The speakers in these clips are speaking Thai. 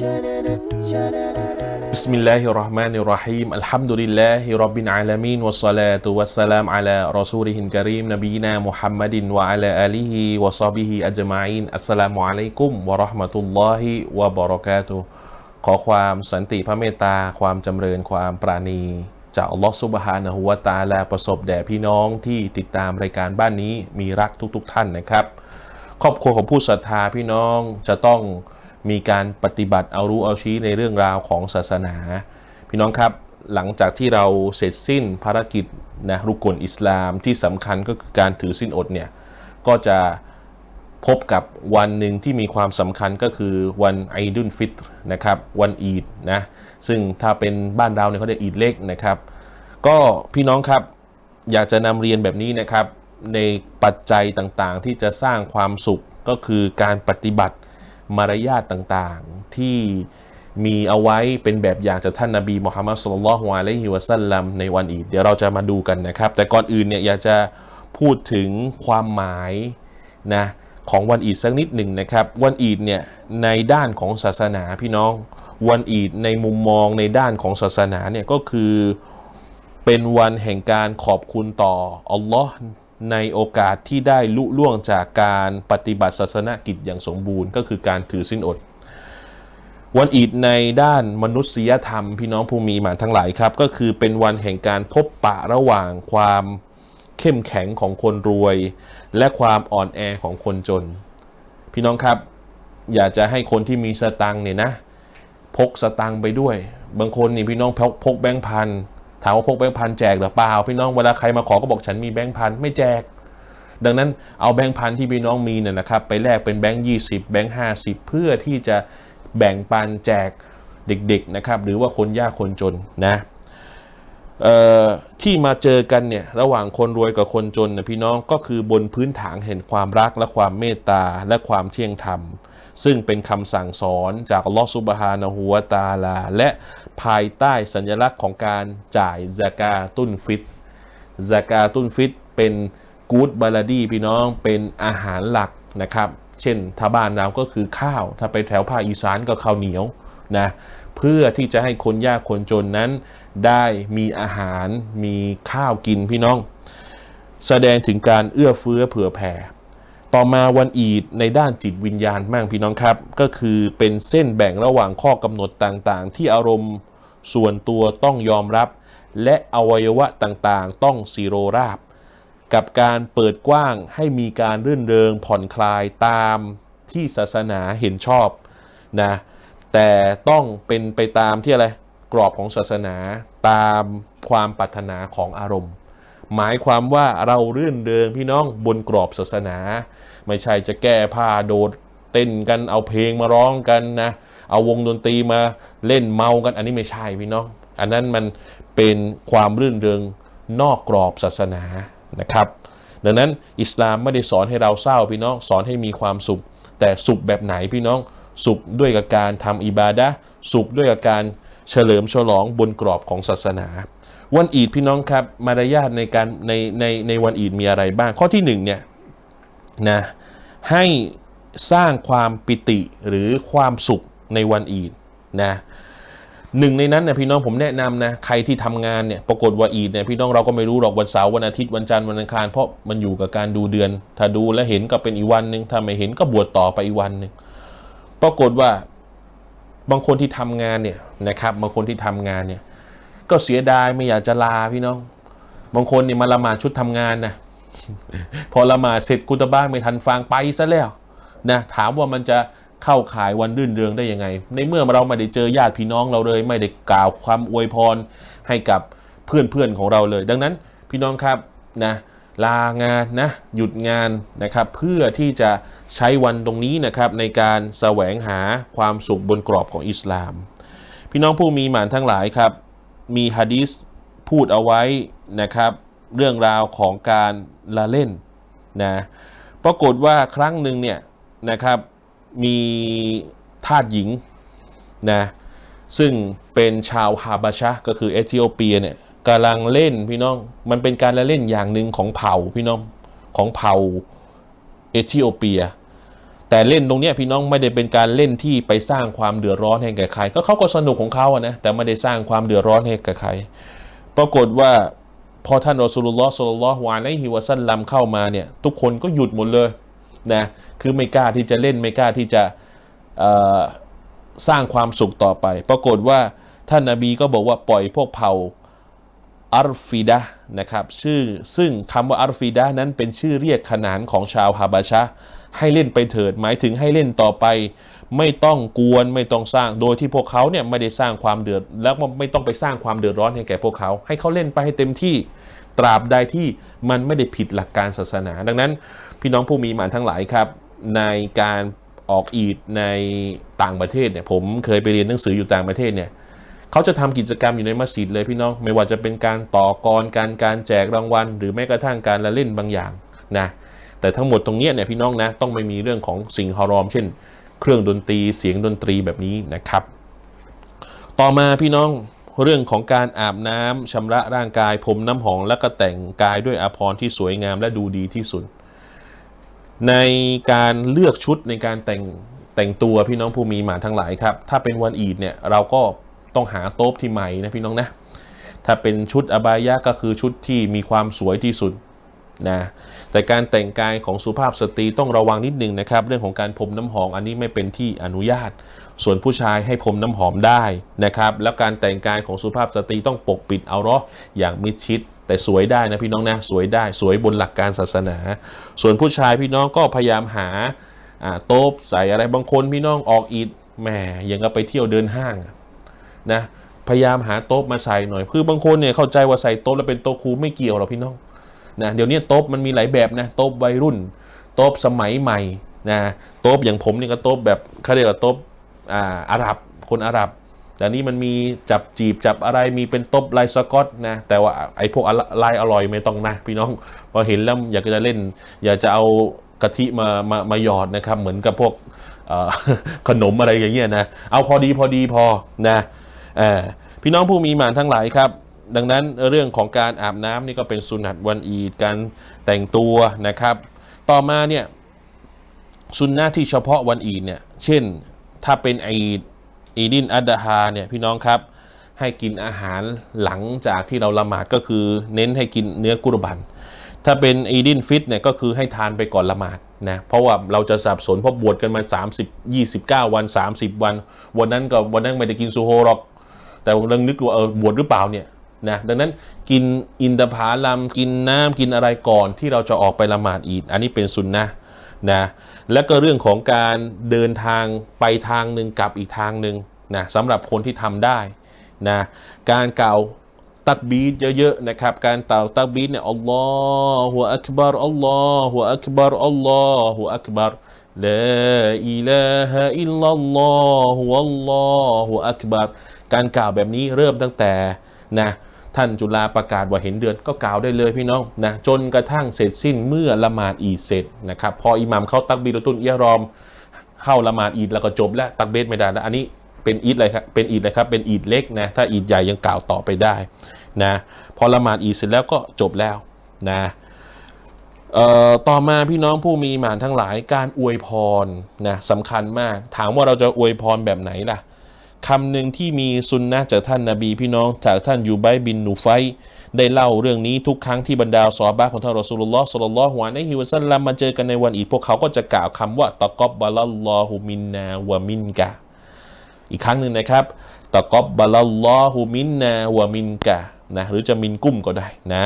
بسم الله الرحمن الرحيم الحمد لله رب العالمين والصلاة والسلام على رسوله الكريم نبينا محمد وعلى آله وصحبه أجمعين السلام عليكم ورحمة الله وبركاته ขอความสันติพระเมตตา ความจำเริญความปราณี จากอัลลอฮฺซุบฮานะฮูวะตะอาลาประสบแด่พี่น้องที่ติดตามรายการบ้านนี้มีรักทุกๆทท่านนะครับ ครอบครัวของผู้ศรัทธาพี่น้องจะต้อง มีการปฏิบัติเอารู้เอาชี้ในเรื่องราวของศาสนา พี่น้องครับหลังจากที่เราเสร็จสิ้นภารกิจนะรุกลอิสลามที่สำคัญก็คือการถือสิ้นอดเนี่ยก็จะพบกับวันหนึ่งที่มีความสำคัญก็คือวันไอดุลฟิตรนะครับวันอีดนะซึ่งถ้าเป็นบ้านเราเนี่ยเขาเรียกอีดเล็กนะครับ ก็พี่น้องครับอยากจะนำเรียนแบบนี้นะครับ ในปัจจัยต่างๆ ที่จะสร้างความสุขก็คือการปฏิบัติ มารยาทต่างๆ ที่มีเอาไว้เป็นแบบอย่างจากท่านนาบีมุฮัมมัดสุลลัลฮุอะลัยฮิวะสัลลัมในวันอีดเดี๋ยวเราจะมาดูกันนะครับ แต่ก่อนอื่นเนี่ยอยากจะพูดถึงความหมายนะของวันอีดสักนิดหนึ่งนะครับ วันอีดเนี่ยในด้านของศาสนาพี่น้อง วันอีดในมุมมองในด้านของศาสนาเนี่ยก็คือเป็นวันแห่งการขอบคุณต่ออัลลอฮ์ ในโอกาสที่ได้ลุล่วงจากการปฏิบัติศาสนกิจอย่างสมบูรณ์ ก็คือการถือสิ้นอด วันอีดในด้านมนุษยธรรม พี่น้องผู้มีหมาทั้งหลายครับ ก็คือเป็นวันแห่งการพบปะระหว่างความเข้มแข็งของคนรวย และความอ่อนแอของคนจน พี่น้องครับ อยากจะให้คนที่มีสตังเนี่ยนะ พกสตังไปด้วย บางคนนี่พี่น้องพกพกแบงค์พัน ถามว่าพกแบงค์พันแจกหรือเปล่าพี่น้องเวลาใครมาขอก็บอกฉันมีแบงค์พันไม่แจก ดังนั้นเอาแบงค์พันที่พี่น้องมีเนี่ยนะครับไปแลกเป็นแบงค์ยี่สิบแบงค์ห้าสิบเพื่อที่จะแบ่งปันแจกเด็กๆนะครับหรือว่าคนยากคนจนนะที่มาเจอกันเนี่ยระหว่างคนรวยกับคนจนนะพี่น้องก็คือบนพื้นฐานแห่งความรักและความเมตตาและความเที่ยงธรรม ซึ่งเป็นคำสั่งสอนจากลอฮฺซุบฮานะฮูวตาลา และภายใต้สัญลักษณ์ของการจ่ายซากาตุนฟิตซากาตุนฟิตเป็นกูดบาลาดีพี่น้องเป็นอาหารหลักนะครับ เช่นถ้าบ้านเราก็คือข้าว ถ้าไปแถวภาคอีสานก็ข้าวเหนียวนะเพื่อที่จะให้คนยากคนจนนั้น ได้มีอาหารมีข้าวกินพี่น้อง แสดงถึงการเอื้อเฟื้อเผื่อแผ่ ต่อมาวันอีดในด้านจิตวิญญาณมั่งพี่น้องครับ ก็คือเป็นเส้นแบ่งระหว่างข้อกำหนดต่างๆ ที่อารมณ์ส่วนตัวต้องยอมรับ และอวัยวะต่างๆ ต้องซีโรราบ กับการเปิดกว้างให้มีการรื่นเริงผ่อนคลายตามที่ศาสนาเห็นชอบนะแต่ต้องเป็นไปตามที่อะไรกรอบของศาสนาตามความปรารถนาของอารมณ์ หมายความว่าเราเรื่นเริงพี่น้องบนกรอบศาสนา ไม่ใช่จะแก้ผ้าโดดเต้นกันเอาเพลงมาร้องกันนะ เอาวงดนตรีมาเล่นเมากัน อันนี้ไม่ใช่พี่น้อง อันนั้นมันเป็นความรื่นเริงนอกกรอบศาสนานะครับ ดังนั้นอิสลามไม่ได้สอนให้เราเศร้าพี่น้องสอนให้มีความสุข แต่สุขแบบไหนพี่น้อง สุขด้วยกับการทำอิบาดะสุขด้วยกับการเฉลิมฉลองบนกรอบของศาสนา วันอีดพี่น้องครับ มารยาทในการในในในวันอีดมีอะไรบ้างข้อที่หนึ่งเนี่ย นะให้สร้างความปิติหรือความสุขในวันอีดนะหนึ่งในนั้นเนี่ยพี่น้องผมแนะนำนะใครที่ทำงานเนี่ยปรากฏว่าอีดเนี่ยพี่น้องเราก็ไม่รู้หรอกวันเสาร์วันอาทิตย์วันจันทร์วันอังคารเพราะมันอยู่กับการดูเดือน ถ้าดูแล้วเห็นก็เป็นอีวันหนึ่งถ้าไม่เห็นก็บวชต่อไปอีวันหนึ่งปรากฏว่าบางคนที่ทำงานเนี่ยนะครับบางคนที่ทำงานเนี่ยก็เสียดายไม่อยากจะลาพี่น้อง บางคนเนี่ยมาละหมาดชุดทำงานนะ พอละหมาดเสร็จกุตบ้านไม่ทันฟังไปซะแล้วนะถามว่ามันจะเข้าขายวันรื่นเริงได้ยังไง ในเมื่อเราไม่ได้เจอญาติพี่น้องเราเลย ไม่ได้กล่าวความอวยพรให้กับเพื่อนๆของเราเลย ดังนั้นพี่น้องครับนะลางานนะหยุดงานนะครับ เพื่อที่จะใช้วันตรงนี้นะครับ ในการแสวงหาความสุขบนกรอบของอิสลาม พี่น้องผู้มีหมานทั้งหลายครับ มีฮะดีษพูดเอาไว้นะครับ เรื่องราวของการละเล่นนะปรากฏว่าครั้งหนึ่งเนี่ยนะครับมีทาสหญิงนะซึ่งเป็นชาวฮาบาชะก็คือเอธิโอเปียเนี่ยกำลังเล่นพี่น้องมันเป็นการละเล่นอย่างหนึ่งของเผ่าพี่น้องของเผ่าเอธิโอเปีย แต่เล่นตรงนี้พี่น้องไม่ได้เป็นการเล่นที่ไปสร้างความเดือดร้อนให้แก่ใคร ก็เขาก็สนุกของเขาอะนะแต่ไม่ได้สร้างความเดือดร้อนให้แก่ใคร ปรากฏว่า พอท่านรอสุลลอฮ์สุลลัลฮุอะลัยฮิวะซัลลัมเข้ามาเนี่ยทุกคนก็หยุดหมดเลยนะคือไม่กล้าที่จะเล่นไม่กล้าที่จะสร้างความสุขต่อไป ปรากฏว่าท่านนาบีก็บอกว่าปล่อยพวกเผ่าอัรฟิดะนะครับชื่อซึ่งคำว่าอัรฟิดะนั้นเป็นชื่อเรียกขนานของชาวฮาบาชะ ให้เล่นไปเถิด หมายถึงให้เล่นต่อไป ไม่ต้องกวนไม่ต้องสร้างโดยที่พวกเขาเนี่ยไม่ได้สร้างความเดือด แล้วไม่ต้องไปสร้างความเดือดร้อนให้แก่พวกเขา ให้เขาเล่นไปให้เต็มที่ตราบใดที่มันไม่ได้ผิดหลักการศาสนา ดังนั้น พี่น้องผู้มีหมานทั้งหลายครับ ในการออกอีดในต่างประเทศเนี่ยผมเคยไปเรียนหนังสืออยู่ต่างประเทศเนี่ยเขาจะทำกิจกรรมอยู่ในมัสยิดเลยพี่น้องไม่ว่าจะเป็นการต่อกรการการแจกรางวัล หรือแม้กระทั่งการละเล่นบางอย่างนะ แต่ทั้งหมดตรงนี้เนี่ยพี่น้องนะต้องไม่มีเรื่องของสิ่งฮารอม เช่น เครื่องดนตรีเสียงดนตรีแบบนี้นะครับ ต่อมาพี่น้องเรื่องของการอาบน้ำชำระร่างกายพรมน้ำหอมแล้วก็แต่งกายด้วยอาภรณ์ที่สวยงามและดูดีที่สุด ในการเลือกชุดในการแต่งแต่งตัวพี่น้องผู้มีหมาทั้งหลายครับ ถ้าเป็นวันอีดเนี่ยเราก็ต้องหาโต๊ะที่ใหม่นะพี่น้องนะ ถ้าเป็นชุดอบายะก็คือชุดที่มีความสวยที่สุด นะแต่การแต่งกายของสุภาพสตรีต้องระวังนิดนึงนะครับ เรื่องของการพรมน้ำหอมอันนี้ไม่เป็นที่อนุญาต ส่วนผู้ชายให้พรมน้ำหอมได้นะครับ แล้วการแต่งกายของสุภาพสตรีต้องปกปิดเอาเราะอย่างมิดชิด แต่สวยได้นะพี่น้องนะสวยได้สวยบนหลักการศาสนา ส่วนผู้ชายพี่น้องก็พยายามหาโต๊ะใส่อะไรบางคนพี่น้องออกอีดแหมย่างกับไปเที่ยวเดินห้างนะพยายามหาโต๊ะมาใส่หน่อย คือบางคนเนี่ยเข้าใจว่าใส่โต๊ะแล้วเป็นโต๊ะครูไม่เกี่ยวหรอกพี่น้อง นะเดี๋ยวนี้โต๊ะมันมีหลายแบบนะโต๊ะวัยรุ่น โต๊ะสมัยใหม่นะโต๊ะอย่างผมนี่ก็โต๊ะแบบเขาเรียกว่าโต๊ะอ่าอาหรับคนอาหรับ แต่นี่มันมีจับจีบจับอะไรมีเป็นโต๊ะลายสกอตนะแต่ว่าไอ้พวกลายอร่อยไม่ต้องนะพี่น้องพอเห็นแล้วอยากจะเล่น อยากจะเอากะทิมามามาหยอดนะครับ เหมือนกับพวกขนมอะไรอย่างเงี้ยนะ เอาพอดีพอดีพอนะอพี่น้องผู้มีหมานทั้งหลายครับ ดังนั้นเรื่องของการอาบน้ำนี่ก็เป็นสุนัตวันอีดการแต่งตัวนะครับ ต่อมาเนี่ยสุนนะที่เฉพาะวันอีดเนี่ยเช่นถ้าเป็นอีดอีดินอัดดาฮาเนี่ยพี่น้องครับให้กินอาหารหลังจากที่เราละหมาดก็คือเน้นให้กินเนื้อกุรบัน ถ้าเป็นอีดินฟิตเนี่ยก็คือให้ทานไปก่อนละหมาดนะเพราะว่าเราจะสับสนเพราะบวชกันมา 30 29 วัน 30 วัน วันนั้นก็วันนั้นไม่ได้กินซูโฮหรอก แต่ผมเรื่องนึกว่าเออบวชหรือเปล่าเนี่ย นะดังนั้นกินอินทผลัมกินน้ำกินอะไรก่อนที่เราจะออกไปละหมาดอีดอันนี้เป็นสุนนะนะและก็เรื่องของการเดินทางไปทางหนึ่งกลับอีกทางหนึ่งนะสำหรับคนที่ทำได้นะการกล่าวตักบีดเยอะๆนะครับการเต่าตักบีดเนี่ยอัลลอฮฺอักบารอัลลอฮฺอักบารอัลลอฮฺอักบารลาอิลาฮะอิลลัลลอฮฺอัลลอฮฺอักบารการกล่าวแบบนี้เริ่มตั้งแต่นะ ท่านจุฬาประกาศว่าเห็นเดือนก็กล่าวได้เลยพี่น้องนะจนกระทั่งเสร็จสิ้นเมื่อละหมาดอีดเสร็จนะครับพออิหมัมเข้าตักบีรตุนเอียรอม เข้าละหมาดอีดแล้วก็จบแล้วตักเบสไม่ได้แล้วอันนี้เป็นอีดอะไรครับเป็นอีดเลยครับเป็นอีดเล็กนะถ้าอีดใหญ่ยังกล่าวต่อไปได้นะพอละหมาดอีดเสร็จแล้วก็จบแล้วนะต่อมาพี่น้องผู้มีหมานทั้งหลายการอวยพรนะสำคัญมาก ถามว่าเราจะอวยพรแบบไหนล่ะ คำหนึ่งที่มีซุนนะจากท่านนาบีพี่น้อง จากท่านยูไบบินนูไฟ ได้เล่าเรื่องนี้ทุกครั้งที่บรรดาซอฮาบะของท่านรอสูลุลลอฮ์ศ็อลลัลฮุอะลัยฮิวซัลลัมมาเจอกันในวันอีดพวกเขาก็จะกล่าวคำว่าตะกอบบะลัลลอฮุมินนาวะมินกะ อีกครั้งหนึ่งนะครับตะกอบบะลัลลอฮุมินนาวะมินกะนะหรือจะมินกุ้มก็ได้นะ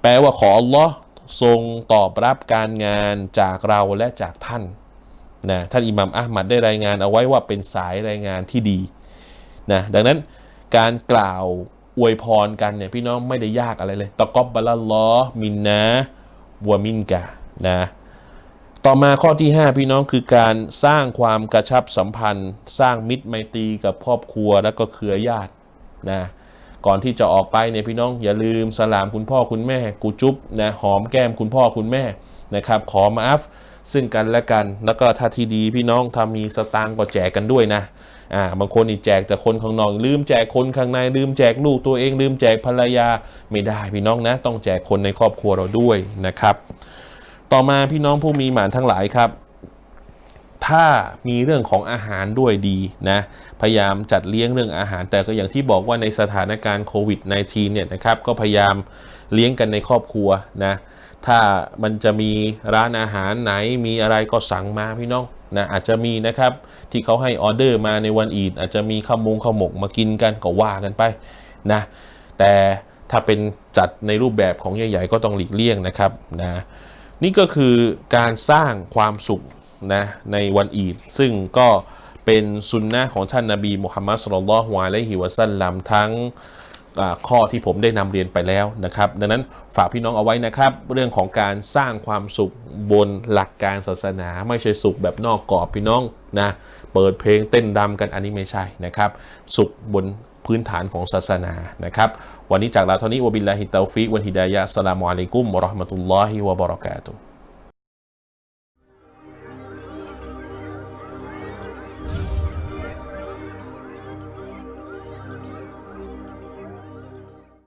แปลว่าขออัลลอฮ์ทรงตอบรับการงานจากเราและจากท่าน นะท่านอิหมัมอัลมัดได้รายงานเอาไว้ว่าเป็นสายรายงานที่ดีนะดังนั้นการกล่าวอวยพรกันเนี่ยพี่น้องไม่ได้ยากอะไรเลยตะกอบบะลัลลอมินนะวะมินกะนะต่อมาข้อที่ 5 พี่น้องคือการสร้างความกระชับสัมพันธ์ สร้างมิตรไมตรีกับครอบครัวแล้วก็เครือญาตินะก่อนที่จะออกไปเนี่ยพี่น้องอย่าลืมสลามคุณพ่อคุณแม่กูจุ๊บนะหอมแก้มคุณพ่อคุณแม่นะครับขอมาอัฟ ซึ่งกันและกัน แล้วก็ถ้าที่ดีพี่น้องถ้ามีสตางค์ก็แจกกันด้วยนะอ่าบางคนนี่แจกแต่คนข้างนอกลืมแจกคนข้างในลืมแจกลูกตัวเอง ลืมแจกภรรยาไม่ได้พี่น้องนะ ต้องแจกคนในครอบครัวเราด้วยนะครับ ต่อมาพี่น้องผู้มีหมานทั้งหลายครับถ้ามีเรื่องของอาหารด้วยดีนะพยายามจัดเลี้ยงเรื่องอาหาร แต่ก็อย่างที่บอกว่าในสถานการณ์โควิด -19 เนี่ยนะครับก็พยายามเลี้ยงกันในครอบครัวนะ ถ้ามันจะมีร้านอาหารไหนมีอะไรก็สั่งมาพี่น้องนะอาจจะมีนะครับที่เขาให้ออเดอร์มาในวันอีดอาจจะมีข้าวมงข้าวหมกมากินกันก็ว่ากันไปนะแต่ถ้าเป็นจัดในรูปแบบของใหญ่ ๆ ก็ต้องหลีกเลี่ยงนะครับนะนี่ก็คือการสร้างความสุขนะในวันอีดซึ่งก็เป็นสุนนะของท่านนาบีมุฮัมมัดสุลลัลฮุอะลัยฮิวะสัลลัมทั้ง ข้อที่ผมได้นำเรียนไปแล้วนะครับ ดังนั้นฝากพี่น้องเอาไว้นะครับ เรื่องของการสร้างความสุขบนหลักการศาสนา ไม่ใช่สุขแบบนอกกรอบพี่น้องนะเปิดเพลงเต้นรำกันอันนี้ไม่ใช่นะครับ สุขบนพื้นฐานของศาสนานะครับ วันนี้จากลาเท่านี้วบิลลาฮิตตาฟิกวันฮิดายะอัสลามุอะลัยกุมวะราะห์มะตุลลอฮิวะบะเราะกาตุฮ์